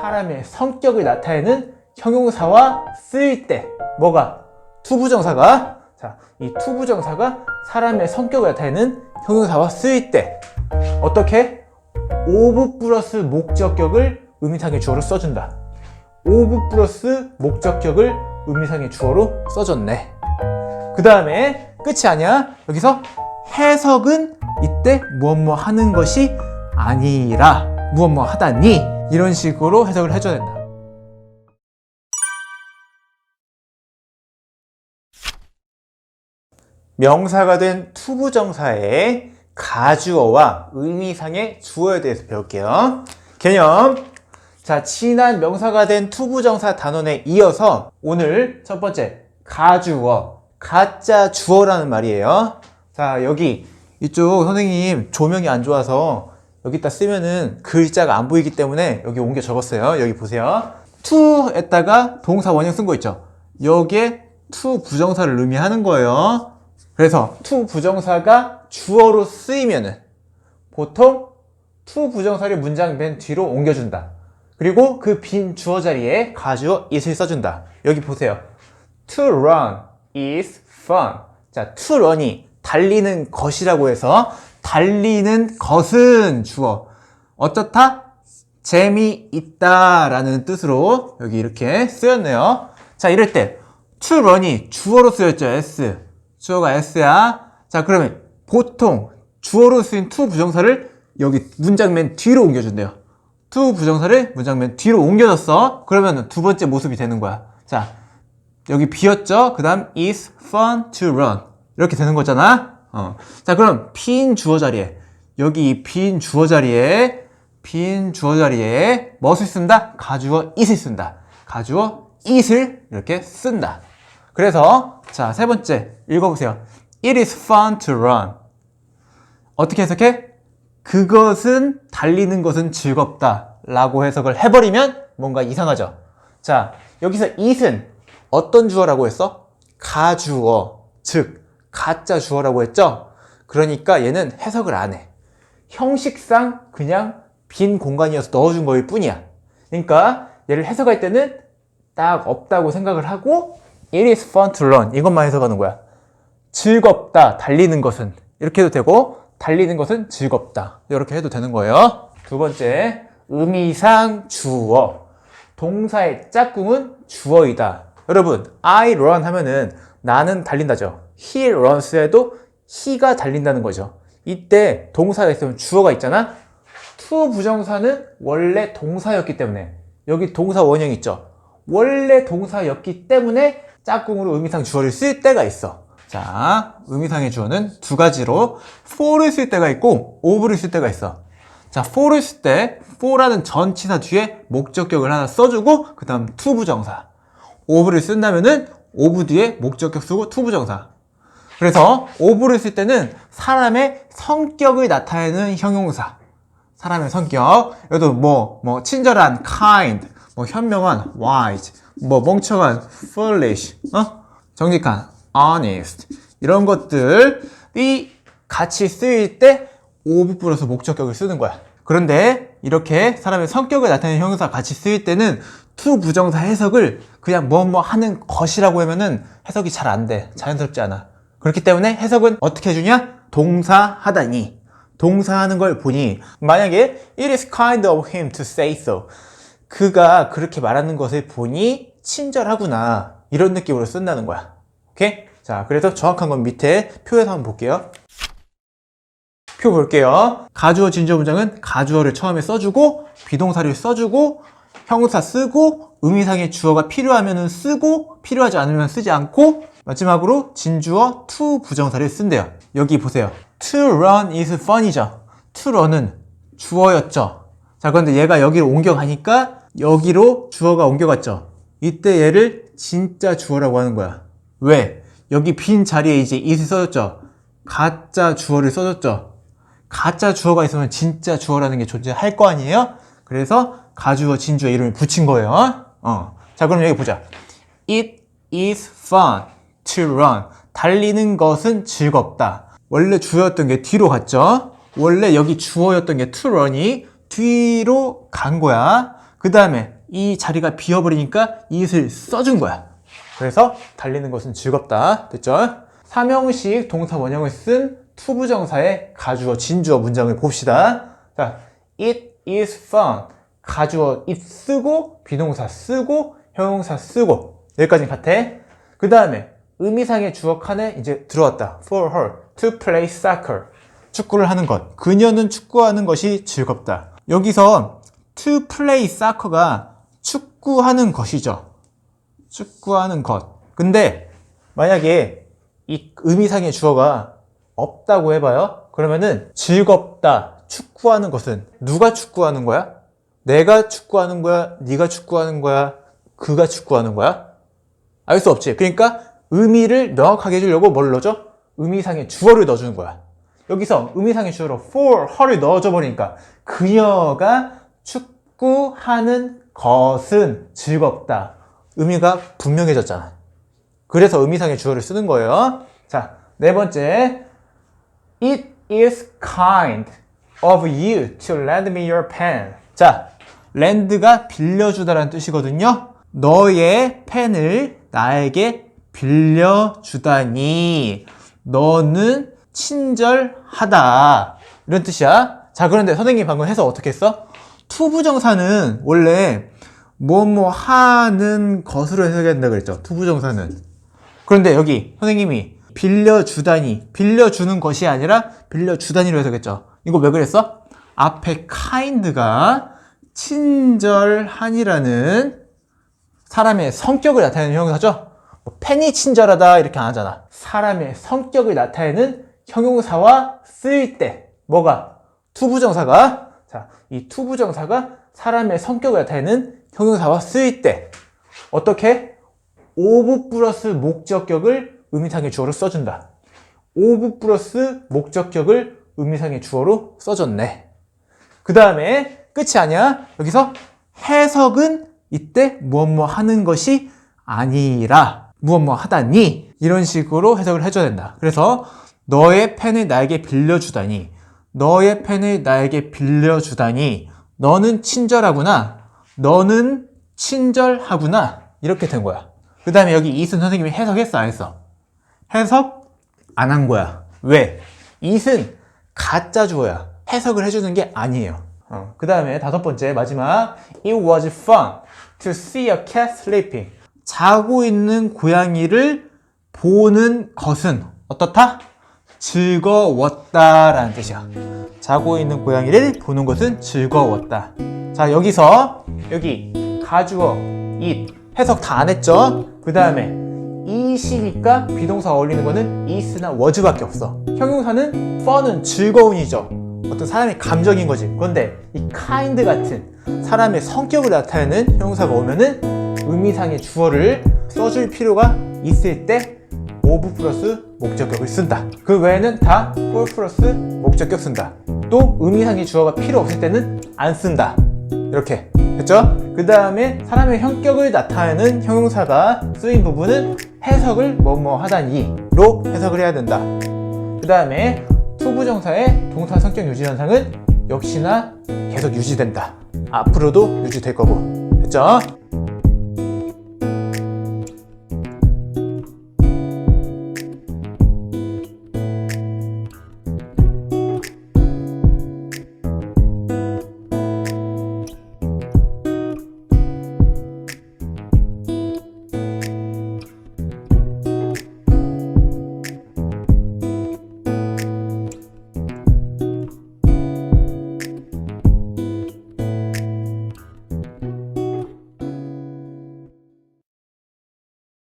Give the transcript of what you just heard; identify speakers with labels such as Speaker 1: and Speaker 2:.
Speaker 1: 사람의 성격을 나타내는 형용사와 쓰일 때 뭐가 투부정사가 자, 이 투부정사가 사람의 성격을 나타내는 형용사와 쓰일 때 어떻게 오브 플러스 목적격을 의미상의 주어로 써준다. 오브 플러스 목적격을 의미상의 주어로 써줬네. 그 다음에 끝이 아니야. 여기서 해석은 이때 무엇 뭐 하는 것이 아니라 무엇 뭐 하다니 이런 식으로 해석을 해줘야 된다. 명사가 된 투부정사의 가주어와 의미상의 주어에 대해서 배울게요. 개념. 자, 친한 명사가 된 투부정사 단원에 이어서 오늘 첫 번째 가주어, 가짜 주어라는 말이에요. 자, 여기 이쪽 선생님 조명이 안 좋아서 여기다 쓰면은 글자가 안 보이기 때문에 여기 옮겨 적었어요. 여기 보세요. to에다가 동사 원형 쓴 거 있죠. 여기에 to 부정사를 의미하는 거예요. 그래서 to 부정사가 주어로 쓰이면은 보통 to 부정사를 문장 맨 뒤로 옮겨준다. 그리고 그 빈 주어 자리에 가주어 it을 써준다. 여기 보세요. To run is fun. 자, to run이 달리는 것이라고 해서 달리는 것은 주어. 어떻다? 재미있다 라는 뜻으로 여기 이렇게 쓰였네요. 자, 이럴 때 to run이 주어로 쓰였죠. s. 주어가 s야. 자, 그러면 보통 주어로 쓰인 to 부정사를 여기 문장 맨 뒤로 옮겨준대요. to 부정사를 문장 맨 뒤로 옮겨줬어. 그러면 두 번째 모습이 되는 거야. 자, 여기 비었죠? 그 다음 is fun to run. 이렇게 되는 거잖아. 어. 자, 그럼 빈 주어 자리에 여기 이빈 주어 자리에 빈 주어 자리에 무엇을 쓴다? 가주어 it을 쓴다. 가주어 it을 이렇게 쓴다. 그래서 자, 세 번째 읽어보세요. It is fun to run. 어떻게 해석해? 그것은 달리는 것은 즐겁다 라고 해석을 해버리면 뭔가 이상하죠. 자, 여기서 it은 어떤 주어라고 했어? 가주어, 즉 가짜 주어라고 했죠? 그러니까 얘는 해석을 안 해. 형식상 그냥 빈 공간이어서 넣어준 거일 뿐이야. 그러니까 얘를 해석할 때는 딱 없다고 생각을 하고 It is fun to run 이것만 해석하는 거야. 즐겁다, 달리는 것은 이렇게 해도 되고 달리는 것은 즐겁다 이렇게 해도 되는 거예요. 두 번째 의미상 주어 동사의 짝꿍은 주어이다. 여러분 I run 하면은 나는 달린다죠. He runs 해도 he가 달린다는 거죠. 이때 동사가 있으면 주어가 있잖아. to 부정사는 원래 동사였기 때문에 여기 동사 원형 있죠. 원래 동사였기 때문에 짝꿍으로 의미상 주어를 쓸 때가 있어. 자, 의미상의 주어는 두 가지로 for를 쓸 때가 있고 of를 쓸 때가 있어. 자, for를 쓸 때 for라는 전치사 뒤에 목적격을 하나 써주고 그 다음 to 부정사. of를 쓴다면은 of 뒤에 목적격 쓰고 to 부정사. 그래서 of를 쓸 때는 사람의 성격을 나타내는 형용사. 사람의 성격. 여기도 뭐, 뭐, 친절한, kind, 뭐, 현명한, wise, 뭐, 멍청한, foolish, 어? 정직한, honest. 이런 것들이 같이 쓰일 때 of 플러스 목적격을 쓰는 거야. 그런데 이렇게 사람의 성격을 나타내는 형용사 같이 쓰일 때는 to 부정사 해석을 그냥 뭐뭐 하는 것이라고 하면은 해석이 잘 안 돼. 자연스럽지 않아. 그렇기 때문에 해석은 어떻게 해주냐? 동사 하다니. 동사하는 걸 보니 만약에 it is kind of him to say so 그가 그렇게 말하는 것을 보니 친절하구나 이런 느낌으로 쓴다는 거야 오케이? 자 그래서 정확한 건 밑에 표에서 한번 볼게요 표 볼게요 가주어 진주어 문장은 가주어를 처음에 써주고 비동사를 써주고 형사 쓰고 의미상의 주어가 필요하면 쓰고 필요하지 않으면 쓰지 않고 마지막으로 진주어 to 부정사를 쓴대요 여기 보세요 to run is fun이죠. to run은 주어였죠. 자, 그런데 얘가 여기로 옮겨가니까 여기로 주어가 옮겨갔죠. 이때 얘를 진짜 주어라고 하는 거야. 왜? 여기 빈 자리에 이제 it을 써줬죠. 가짜 주어를 써줬죠. 가짜 주어가 있으면 진짜 주어라는 게 존재할 거 아니에요? 그래서 가주어, 진주어 이름을 붙인 거예요. 어. 자, 그럼 여기 보자. It is fun to run. 달리는 것은 즐겁다. 원래 주어였던 게 뒤로 갔죠. 원래 여기 주어였던 게 to run이 뒤로 간 거야. 그 다음에 이 자리가 비어버리니까 it을 써준 거야. 그래서 달리는 것은 즐겁다. 됐죠? 삼형식 동사 원형을 쓴 투부정사의 가주어, 진주어 문장을 봅시다. 자, it is fun. 가주어 it 쓰고, 비동사 쓰고, 형용사 쓰고. 여기까지 같아. 그 다음에 의미상의 주어 칸에 이제 들어왔다. For her to play soccer. 축구를 하는 것. 그녀는 축구하는 것이 즐겁다. 여기서 to play soccer가 축구하는 것이죠. 축구하는 것. 근데 만약에 이 의미상의 주어가 없다고 해봐요. 그러면은 즐겁다. 축구하는 것은 누가 축구하는 거야? 내가 축구하는 거야? 네가 축구하는 거야? 그가 축구하는 거야? 알 수 없지. 그러니까 의미를 명확하게 해주려고 뭘 넣어줘? 의미상의 주어를 넣어주는 거야. 여기서 의미상의 주어로 for her을 넣어줘 버리니까 그녀가 축구하는 것은 즐겁다. 의미가 분명해졌잖아. 그래서 의미상의 주어를 쓰는 거예요. 자, 네 번째. It is kind of you to lend me your pen. 자, lend가 빌려주다라는 뜻이거든요. 너의 펜을 나에게 빌려주다니 너는 친절하다. 이런 뜻이야. 자, 그런데 선생님이 방금 해서 어떻게 했어? 투부정사는 원래 뭐뭐 하는 것으로 해석해야 된다 그랬죠. 투부정사는. 그런데 여기 선생님이 빌려주다니, 빌려주는 것이 아니라 빌려주다니로 해석했죠. 이거 왜 그랬어? 앞에 kind가 친절한이라는 사람의 성격을 나타내는 형용사죠. 뭐 팬이 친절하다 이렇게 안 하잖아. 사람의 성격을 나타내는 형용사와 쓰일 때 뭐가 투부정사가 자, 이 투부정사가 사람의 성격을 나타내는 형용사와 쓰일 때 어떻게 오브 플러스 목적격을 의미상의 주어로 써준다. 오브 플러스 목적격을 의미상의 주어로 써줬네. 그 다음에 끝이 아니야. 여기서 해석은 이때 무엇 뭐 하는 것이 아니라 무엇 뭐 하다니 이런 식으로 해석을 해줘야 된다. 그래서 너의 펜을 나에게 빌려주다니 너의 펜을 나에게 빌려주다니 너는 친절하구나 너는 친절하구나 이렇게 된 거야. 그 다음에 여기 이순 선생님이 해석했어 안 했어? 해석 안 한 거야. 왜? it은 가짜 주어야. 해석을 해주는 게 아니에요. 어. 그 다음에 다섯 번째 마지막 It was fun to see a cat sleeping. 자고 있는 고양이를 보는 것은 어떻다? 즐거웠다라는 뜻이야. 자고 있는 고양이를 보는 것은 즐거웠다. 자 여기서 여기 가주어 it 해석 다 안 했죠? 그 다음에 it이니까 비동사 어울리는 거는 is나 was밖에 없어. 형용사는 fun은 즐거운이죠. 어떤 사람의 감정인 거지. 그런데 이 kind 같은 사람의 성격을 나타내는 형용사가 오면은 의미상의 주어를 써줄 필요가 있을 때 of 플러스 목적격을 쓴다. 그 외에는 다 for 플러스 목적격 쓴다. 또 의미상의 주어가 필요 없을 때는 안 쓴다. 이렇게 됐죠? 그 다음에 사람의 형격을 나타내는 형용사가 쓰인 부분은 해석을 뭐뭐 하다니 로 해석을 해야 된다. 그 다음에 투부정사의 동사 성격 유지 현상은 역시나 계속 유지된다. 앞으로도 유지될 거고. 됐죠?